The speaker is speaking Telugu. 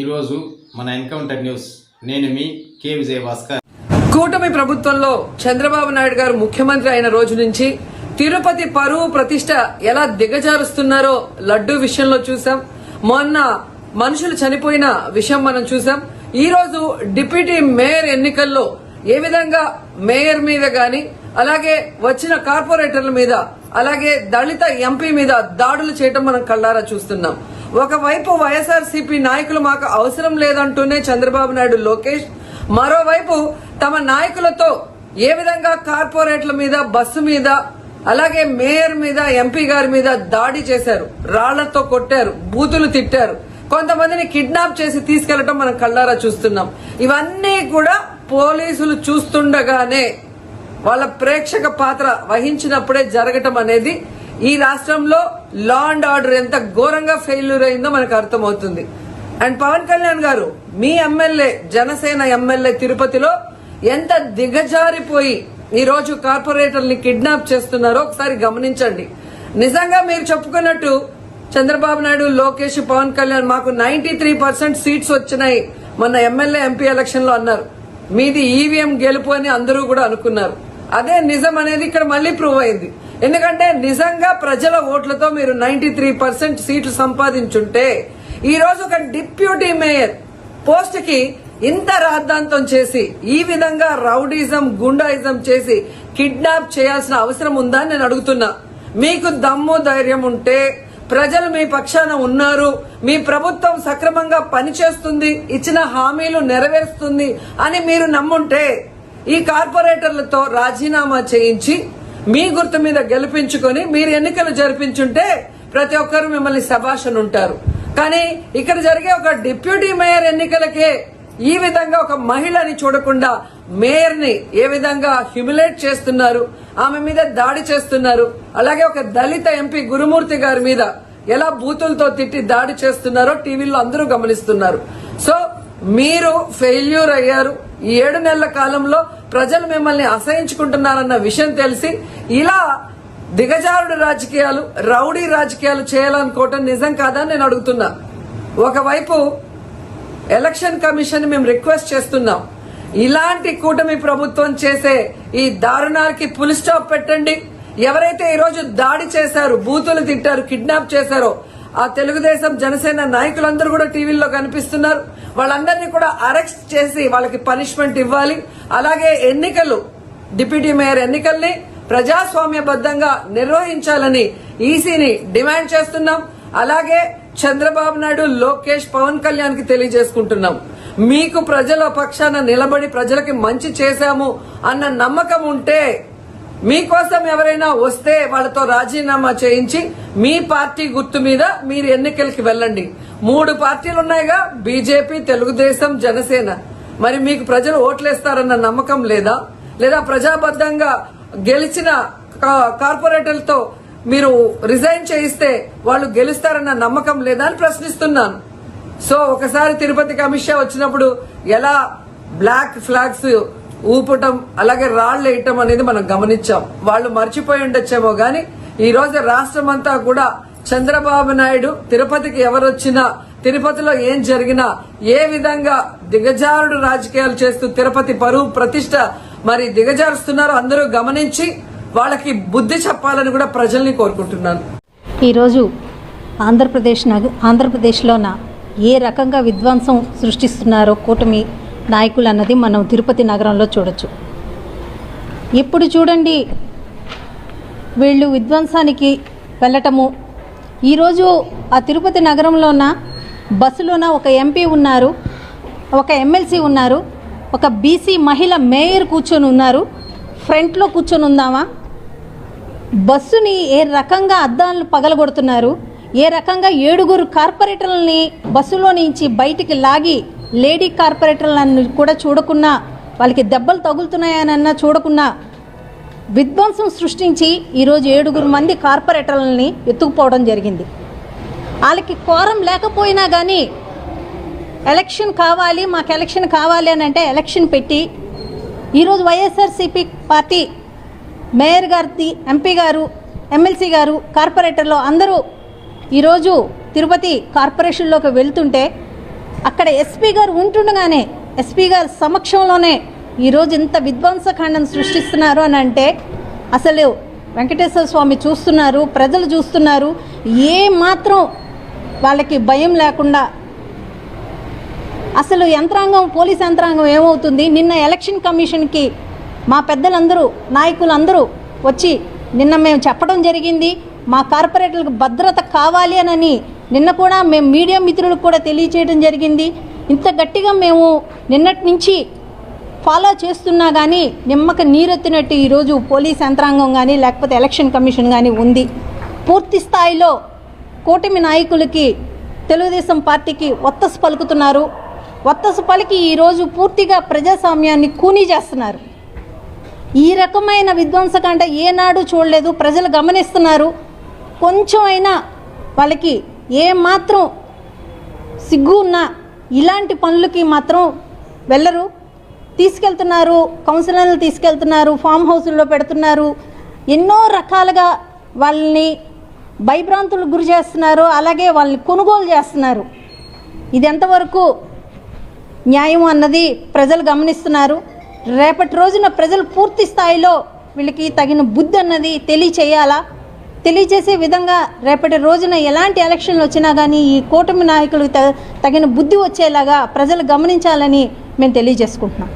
ఈరోజు మన ఎన్కౌంటర్ న్యూస్ నేను మీ కే. విజయభాస్కర్. కూటమి ప్రభుత్వంలో చంద్రబాబు నాయుడు గారు ముఖ్యమంత్రి అయిన రోజు నుంచి తిరుపతి పరువు ప్రతిష్ట ఎలా దిగజారుస్తున్నారో లడ్డూ విషయంలో చూసాం మొన్న మనుషులు చనిపోయిన విషయం మనం చూసాం ఈ రోజు డిప్యూటీ మేయర్ ఎన్నికల్లో ఏ విధంగా మేయర్ మీద గాని అలాగే వచ్చిన కార్పొరేటర్ల మీద అలాగే దళిత ఎంపీ మీద దాడులు చేయటం మనం కళ్ళారా చూస్తున్నాం. ఒకవైపు వైఎస్ఆర్సీపీ నాయకులు మాకు అవసరం లేదంటూనే చంద్రబాబు నాయుడు లోకేష్. మరోవైపు తమ నాయకులతో ఏ విధంగా కార్పొరేట్ల మీద బస్సు మీద అలాగే మేయర్ మీద ఎంపీ గారి మీద దాడి చేశారు రాళ్ళతో కొట్టారు బూతులు తిట్టారు కొంతమందిని కిడ్నాప్ చేసి తీసుకెళ్ళటం మనం కళ్ళారా చూస్తున్నాం. ఇవన్నీ కూడా పోలీసులు చూస్తుండగానే వాళ్ళ ప్రేక్షక పాత్ర వహించినప్పుడే జరగటం అనేది ఈ రాష్ట్రంలో లా అండ్ ఆర్డర్ ఎంత ఘోరంగా ఫెయిల్యూర్ అయిందో మనకు అర్థమవుతుంది. అండ్ పవన్ కళ్యాణ్ గారు మీ ఎమ్మెల్యే జనసేన ఎమ్మెల్యే తిరుపతిలో ఎంత దిగజారిపోయి ఈ రోజు కార్పొరేటర్ని కిడ్నాప్ చేస్తున్నారో ఒకసారి గమనించండి. నిజంగా మీరు చెప్పుకున్నట్టు చంద్రబాబు నాయుడు లోకేష్ పవన్ కళ్యాణ్ మాకు నైన్టీ త్రీ పర్సెంట్ సీట్స్ వచ్చినాయి మొన్న ఎమ్మెల్యే ఎంపీ ఎలక్షన్లో అన్నారు. మీది ఈవీఎం గెలుపు అని అందరూ కూడా అనుకున్నారు. అదే నిజం అనేది ఇక్కడ మళ్ళీ ప్రూవ్ అయింది. ఎందుకంటే నిజంగా ప్రజల ఓట్లతో మీరు నైన్టీ త్రీ పర్సెంట్ సీట్లు సంపాదించుంటే ఈ రోజు ఒక డిప్యూటీ మేయర్ పోస్ట్కి ఇంత రాద్ధాంతం చేసి ఈ విధంగా రౌడీజం గుండాయిజం చేసి కిడ్నాప్ చేయాల్సిన అవసరం ఉందా అని నేను అడుగుతున్నా. మీకు దమ్ము ధైర్యం ఉంటే ప్రజలు మీ పక్షాన ఉన్నారు మీ ప్రభుత్వం సక్రమంగా పనిచేస్తుంది ఇచ్చిన హామీలు నెరవేరుస్తుంది అని మీరు నమ్ముంటే ఈ కార్పొరేటర్లతో రాజీనామా చేయించి మీ గుర్తు మీద గెలిపించుకొని మీరు ఎన్నికలు జరిపించుంటే ప్రతి ఒక్కరు మిమ్మల్ని సభాషణ ఉంటారు. కానీ ఇక్కడ జరిగే ఒక డిప్యూటీ మేయర్ ఎన్నికలకే ఈ విధంగా ఒక మహిళని చూడకుండా మేయర్ని ఏ విధంగా హ్యూమిలేట్ చేస్తున్నారు ఆమె మీద దాడి చేస్తున్నారు అలాగే ఒక దళిత ఎంపీ గురుమూర్తి గారి మీద ఎలా బూతులతో తిట్టి దాడి చేస్తున్నారో టీవీలో అందరూ గమనిస్తున్నారు. సో మీరు ఫెయిల్యూర్ అయ్యారు ఈ ఏడు నెలల కాలంలో ప్రజలు మిమ్మల్ని అసహించుకుంటున్నారన్న విషయం తెలిసి ఇలా దిగజారుడు రాజకీయాలు రౌడీ రాజకీయాలు చేయాలనుకోవటం నిజం కాదని నేను అడుగుతున్నా. ఒకవైపు ఎలక్షన్ కమిషన్ మేము రిక్వెస్ట్ చేస్తున్నాం. ఇలాంటి కూటమి ప్రభుత్వం చేసే ఈ దారుణాలకి పులి స్టాప్ పెట్టండి. ఎవరైతే ఈరోజు దాడి చేశారు బూతులు తిట్టారు కిడ్నాప్ చేశారో ఆ తెలుగుదేశం జనసేన నాయకులందరూ కూడా టీవీల్లో కనిపిస్తున్నారు. వాళ్ళందరినీ కూడా అరెస్ట్ చేసి వాళ్ళకి పనిష్మెంట్ ఇవ్వాలి. అలాగే ఎన్నికలు డిప్యూటీ మేయర్ ఎన్నికల్ని ప్రజాస్వామ్యబద్దంగా నిర్వహించాలని ఈసీని డిమాండ్ చేస్తున్నాం. అలాగే చంద్రబాబు నాయుడు లోకేష్ పవన్ కళ్యాణ్కి తెలియజేసుకుంటున్నాం. మీకు ప్రజల పక్షాన నిలబడి ప్రజలకి మంచి చేశాము అన్న నమ్మకం ఉంటే మీకోసం ఎవరైనా వస్తే వాళ్ళతో రాజీనామా చేయించి మీ పార్టీ గుర్తు మీద మీరు ఎన్నికలకి వెళ్ళండి. మూడు పార్టీలు ఉన్నాయిగా బీజేపీ తెలుగుదేశం జనసేన. మరి మీకు ప్రజలు ఓట్లేస్తారన్న నమ్మకం లేదా? లేదా ప్రజాబద్దంగా గెలిచిన కా- కార్పొరేటర్లతో మీరు రిజైన్ చేయిస్తే వాళ్ళు గెలుస్తారన్న నమ్మకం లేదా అని ప్రశ్నిస్తున్నాను. సో ఒకసారి తిరుపతికి అమిత్ షా వచ్చినప్పుడు ఎలా బ్లాక్ ఫ్లాగ్స్ ఊపటం అలాగే రాళ్ళు వేయటం అనేది మనం గమనించాం. వాళ్ళు మర్చిపోయి ఉండొచ్చేమో గాని ఈ రోజు రాష్ట్రం అంతా కూడా చంద్రబాబు నాయుడు తిరుపతికి ఎవరొచ్చినా తిరుపతిలో ఏం జరిగినా ఏ విధంగా దిగజారుడు రాజకీయాలు చేస్తూ తిరుపతి పరువు ప్రతిష్ట మరి దిగజారుస్తున్నారో అందరూ గమనించి వాళ్ళకి బుద్ధి చెప్పాలని కూడా ప్రజల్ని కోరుకుంటున్నాను. ఈరోజు ఆంధ్రప్రదేశ్ ఆంధ్రప్రదేశ్లోన ఏ రకంగా విధ్వంసం సృష్టిస్తున్నారో కూటమి నాయకులు అన్నది మనం తిరుపతి నగరంలో చూడొచ్చు. ఇప్పుడు చూడండి వీళ్ళు విధ్వంసానికి వెళ్ళటము. ఈరోజు ఆ తిరుపతి నగరంలోన బస్సులోన ఒక ఎంపీ ఉన్నారు ఒక ఎమ్మెల్సీ ఉన్నారు ఒక బీసీ మహిళ మేయర్ కూర్చొని ఉన్నారు ఫ్రంట్లో కూర్చొని ఉందామా? బస్సుని ఏ రకంగా అద్దాలను పగలగొడుతున్నారు? ఏ రకంగా ఏడుగురు కార్పొరేటర్లని బస్సులో నుంచి బయటికి లాగి లేడీ కార్పొరేటర్లను కూడా చూడకున్నా వాళ్ళకి దెబ్బలు తగులుతున్నాయనన్నా చూడకున్నా విధ్వంసం సృష్టించి ఈరోజు ఏడుగురు మంది కార్పొరేటర్లని ఎత్తుకుపోవడం జరిగింది. వాళ్ళకి కోరం లేకపోయినా కానీ ఎలక్షన్ కావాలి మాకు ఎలక్షన్ కావాలి అని అంటే ఎలక్షన్ పెట్టి ఈరోజు వైఎస్ఆర్సీపీ పార్టీ మేయర్ గారి ఎంపీ గారు ఎమ్మెల్సీ గారు కార్పొరేటర్లు అందరూ ఈరోజు తిరుపతి కార్పొరేషన్లోకి వెళ్తుంటే అక్కడ ఎస్పీ గారు ఉంటుండగానే ఎస్పీ గారి సమక్షంలోనే ఈరోజు ఇంత విధ్వంసకాండం సృష్టిస్తున్నారు అని అంటే అసలు వెంకటేశ్వర స్వామి చూస్తున్నారు ప్రజలు చూస్తున్నారు ఏ మాత్రం వాళ్ళకి భయం లేకుండా అసలు యంత్రాంగం పోలీస్ యంత్రాంగం ఏమవుతుంది? నిన్న ఎలక్షన్ కమిషన్కి మా పెద్దలందరూ నాయకులందరూ వచ్చి నిన్న మేము చెప్పడం జరిగింది మా కార్పొరేటర్లకు భద్రత కావాలి అని నిన్న కూడా మేము మీడియా మిత్రులకు కూడా తెలియచేయడం జరిగింది. ఇంత గట్టిగా మేము నిన్నటి నుంచి ఫాలో చేస్తున్నా కానీ నిమ్మక నీరెత్తినట్టు ఈరోజు పోలీస్ యంత్రాంగం కానీ లేకపోతే ఎలక్షన్ కమిషన్ కానీ ఉంది. పూర్తి స్థాయిలో కూటమి నాయకులకి తెలుగుదేశం పార్టీకి ఒత్తసు పలుకుతున్నారు. ఒత్తసు పలికి ఈరోజు పూర్తిగా ప్రజాస్వామ్యాన్ని కూనీ చేస్తున్నారు. ఈ రకమైన విధ్వంసకాండ ఏనాడు చూడలేదు. ప్రజలు గమనిస్తున్నారు. కొంచెం అయినా వాళ్ళకి ఏ మాత్రం సిగ్గు ఉన్నా ఇలాంటి పనులకి మాత్రం వెళ్ళరు. తీసుకెళ్తున్నారు కౌన్సిలర్లు తీసుకెళ్తున్నారు ఫామ్ హౌసుల్లో పెడుతున్నారు. ఎన్నో రకాలుగా వాళ్ళని భయభ్రాంతులకు గురి చేస్తున్నారు అలాగే వాళ్ళని కొనుగోలు చేస్తున్నారు. ఇది ఎంతవరకు న్యాయం అన్నది ప్రజలు గమనిస్తున్నారు. రేపటి రోజున ప్రజలు పూర్తి స్థాయిలో వీళ్ళకి తగిన బుద్ధి అన్నది తెలియచేయాలా? తెలియజేసే విధంగా రేపటి రోజున ఎలాంటి ఎలక్షన్లు వచ్చినా కానీ ఈ కూటమి నాయకులకు తగిన బుద్ధి వచ్చేలాగా ప్రజలు గమనించాలని మేము తెలియజేసుకుంటున్నాం.